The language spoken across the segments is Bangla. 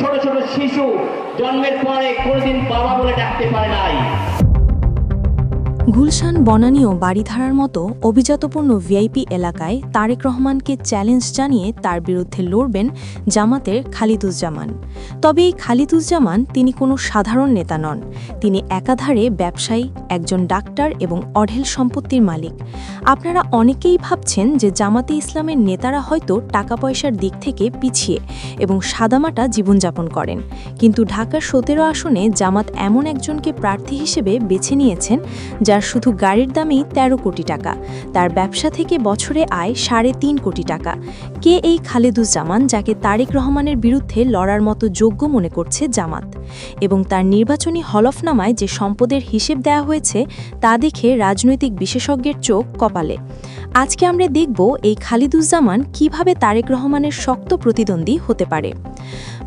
ছোট ছোট শিশু জন্মের পরে কোনোদিন বাবা বলে ডাকতে পারে নাই। গুলশান বনানী ও বাড়িধারার মতো অভিজাতপূর্ণ ভিআইপি এলাকায় তারেক রহমানকে চ্যালেঞ্জ জানিয়ে তার বিরুদ্ধে লড়বেন জামাতের খালিদুজ্জামান। তবে এই খালিদুজ্জামান তিনি কোনো সাধারণ নেতা নন। তিনি একাধারে ব্যবসায়ী, একজন ডাক্তার এবং অঢেল সম্পত্তির মালিক। আপনারা অনেকেই ভাবছেন যে জামাতে ইসলামের নেতারা হয়তো টাকা পয়সার দিক থেকে পিছিয়ে এবং সাদামাটা জীবনযাপন করেন। কিন্তু ঢাকার সতেরো আসনে জামাত এমন একজনকে প্রার্থী হিসেবে বেছে নিয়েছেন, যার শুধু গাড়ির দামই ১৩ কোটি টাকা। তার ব্যবসা থেকে বছরে আয় সাড়ে তিন কোটি টাকা। কে এই খালেদুজ্জামান যাকে তারেক রহমানের বিরুদ্ধে লড়ার মতো যোগ্য মনে করছে জামাত? এবং তার নির্বাচনী হলফনামায় যে সম্পদের হিসেব দেওয়া হয়েছে, তা দেখে রাজনৈতিক বিশেষজ্ঞের চোখ কপালে। আজকে আমরা দেখব এই খালিদুজ্জামান কীভাবে তারেক রহমানের শক্ত প্রতিদ্বন্দ্বী হতে পারে।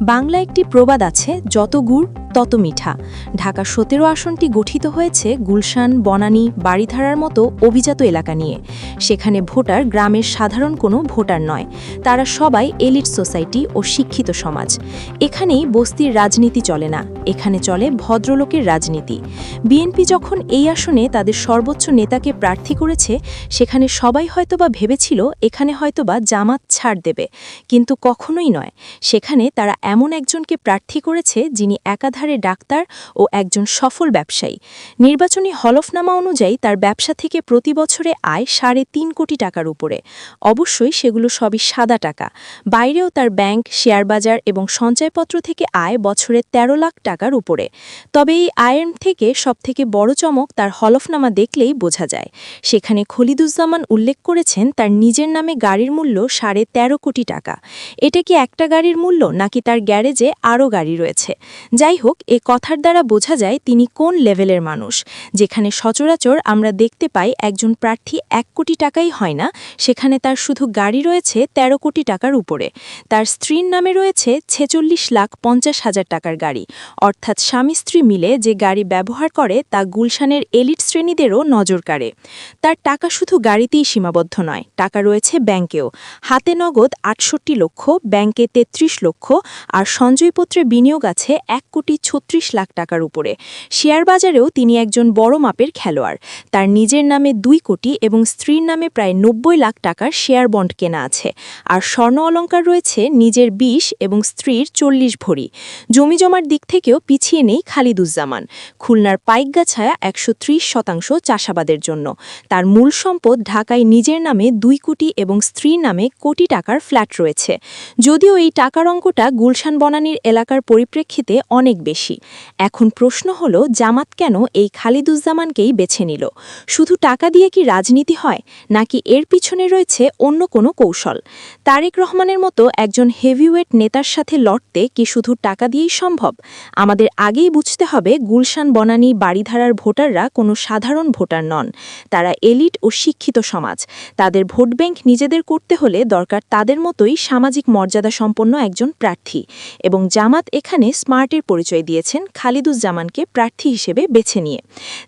বাংলা একটি প্রবাদ আছে, যত গুড় তত মিঠা। ঢাকা সতেরো আসনটি গঠিত হয়েছে গুলশান, বনানী বাড়িধারার মতো অভিজাত এলাকা নিয়ে। সেখানে ভোটার গ্রামের সাধারণ কোনো ভোটার নয়। তারা সবাই এলিট সোসাইটি ও শিক্ষিত সমাজ। এখানেই বস্তির রাজনীতি চলে না। এখানে চলে ভদ্রলোকের রাজনীতি। বিএনপি যখন এই আসনে তাদের সর্বোচ্চ নেতাকে প্রার্থী করেছে, সেখানে সবাই হয়তোবা ভেবেছিল এখানে হয়তোবা জামাত ছাড় দেবে। কিন্তু কখনোই নয়। সেখানে তারা এমন একজনকে প্রার্থী করেছে যিনি একাধারে ডাক্তার ও একজন সফল ব্যবসায়ী। নির্বাচনী হলফনামা অনুযায়ী তার ব্যবসা থেকে প্রতি বছরে আয় সাড়ে তিন কোটি টাকার উপরে। অবশ্যই সেগুলো সবই সাদা টাকা। বাইরেও তার ব্যাংক, শেয়ার বাজার এবং সঞ্চয়পত্র থেকে আয় বছরে ১৩ লাখ টাকার উপরে। তবে এই আয়ের থেকে সবথেকে বড় চমক তার হলফনামা দেখলেই বোঝা যায়। সেখানে খলিদুজ্জামান উল্লেখ করেছেন, তার নিজের নামে গাড়ির মূল্য সাড়ে ১৩ কোটি টাকা। এটা কি একটা গাড়ির মূল্য নাকি তার গ্যারেজে আরও গাড়ি রয়েছে? যাই হোক এ কথার দ্বারা বোঝা যায় তিনি কোন লেভেলের মানুষ। যেখানে সচরাচর আমরা দেখতে পাই একজন প্রার্থী এক কোটি টাকাই হয় না, সেখানে তার শুধু গাড়ি রয়েছে ১৩ কোটি টাকার উপরে। তার স্ত্রীর নামে রয়েছে ছেচল্লিশ লাখ পঞ্চাশ হাজার টাকার গাড়ি। অর্থাৎ স্বামী স্ত্রী মিলে যে গাড়ি ব্যবহার করে তা গুলশানের এলিট শ্রেণীদেরও নজর কাড়ে। তার টাকা শুধু গাড়িতেই সীমাবদ্ধ নয়, টাকা রয়েছে ব্যাংকেও। হাতে নগদ আটষট্টি লক্ষ, ব্যাংকে তেত্রিশ লক্ষ আর সঞ্চয়পত্রে বিনিয়োগ আছে এক কোটি ছত্রিশ লাখ টাকার উপরে। শেয়ার বাজারেও তিনি একজন বড় মাপের খেলোয়াড়। তার নিজের নামে দুই কোটি এবং স্ত্রীর নামে প্রায় নব্বই লাখ টাকার শেয়ার বন্ড কেনা আছে। আর স্বর্ণ অলঙ্কার রয়েছে নিজের বিশ এবং স্ত্রীর চল্লিশ ভরি। জমিজমার দিক থেকেও পিছিয়ে নেই খালিদুজ্জামান। খুলনার পাইকগাছায়া একশো ত্রিশ শতাংশ চাষাবাদের জন্য। তার মূল সম্পদ ঢাকায় নিজের নামে দুই কোটি এবং স্ত্রীর নামে কোটি টাকার ফ্ল্যাট রয়েছে। যদিও এই টাকার অঙ্কটা গুলশান বনানীর এলাকার পরিপ্রেক্ষিতে অনেক বেশি। এখন প্রশ্ন হল, জামাত কেন এই খালিদুজ্জামানকেই বেছে নিল? শুধু টাকা দিয়ে কি রাজনীতি হয়, নাকি এর পিছনে রয়েছে অন্য কোনো কৌশল? তারেক রহমানের মতো একজন হেভিওয়েট নেতার সাথে লড়তে কি শুধু টাকা দিয়েই সম্ভব? আমাদের আগেই বুঝতে হবে গুলশান বনানী বাড়িধারার ভোটাররা কোনো সাধারণ ভোটার নন। তারা এলিট ও শিক্ষিত সমাজ। তাদের ভোট ব্যাংক নিজেদের করতে হলে দরকার তাদের মতোই সামাজিক মর্যাদা সম্পন্ন একজন প্রার্থী। এবং জামাত এখানে স্মার্টের পরিচয় দিয়েছেন খালিদুজ্জামানকে প্রার্থী হিসেবে বেছে নিয়ে।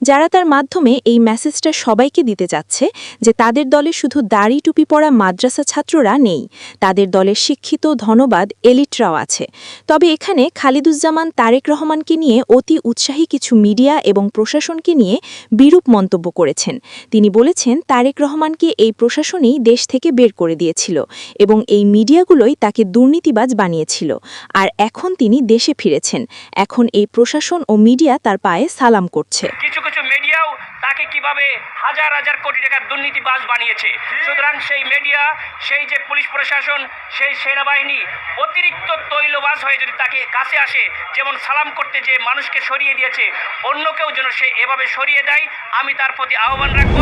যারা তার মাধ্যমে এই মেসেজটা সবাইকে দিতে যাচ্ছে যে তাদের দলে শুধু দাড়ি টুপি পরা মাদ্রাসা ছাত্ররা নেই, তাদের দলের শিক্ষিত, ধনবাদ, এলিটরাও আছে। তবে এখানে খালিদুজ্জামান, তারেক রহমানকে নিয়ে অতি উৎসাহী কিছু মিডিয়া এবং প্রশাসনকে নিয়ে বিরূপ মন্তব্য করেছেন। তিনি বলেছেন, তারেক রহমানকে এই প্রশাসনই দেশ থেকে বের করে দিয়েছিল এবং এই মিডিয়াগুলোই তাকে দুর্নীতিবাজ বানিয়েছিল। আর এখন তিনি দেশে ফিরেছেন। এখন এই প্রশাসন ও মিডিয়া তার পায়ে সালাম করছে। কিছু কিছু মিডিয়াও তাকে কীভাবে হাজার হাজার কোটি টাকার দুর্নীতিবাজ বানিয়েছে। সুতরাং সেই মিডিয়া, সেই যে পুলিশ প্রশাসন, সেই সেনাবাহিনী অতিরিক্ত তৈলবাজ হয়ে যদি তাকে কাছে আসে, যেমন সালাম করতে যে মানুষকে সরিয়ে দিয়েছে, অন্য কেউ যেন সে এভাবে সরিয়ে দেয়, আমি তার প্রতি আহ্বান রাখব।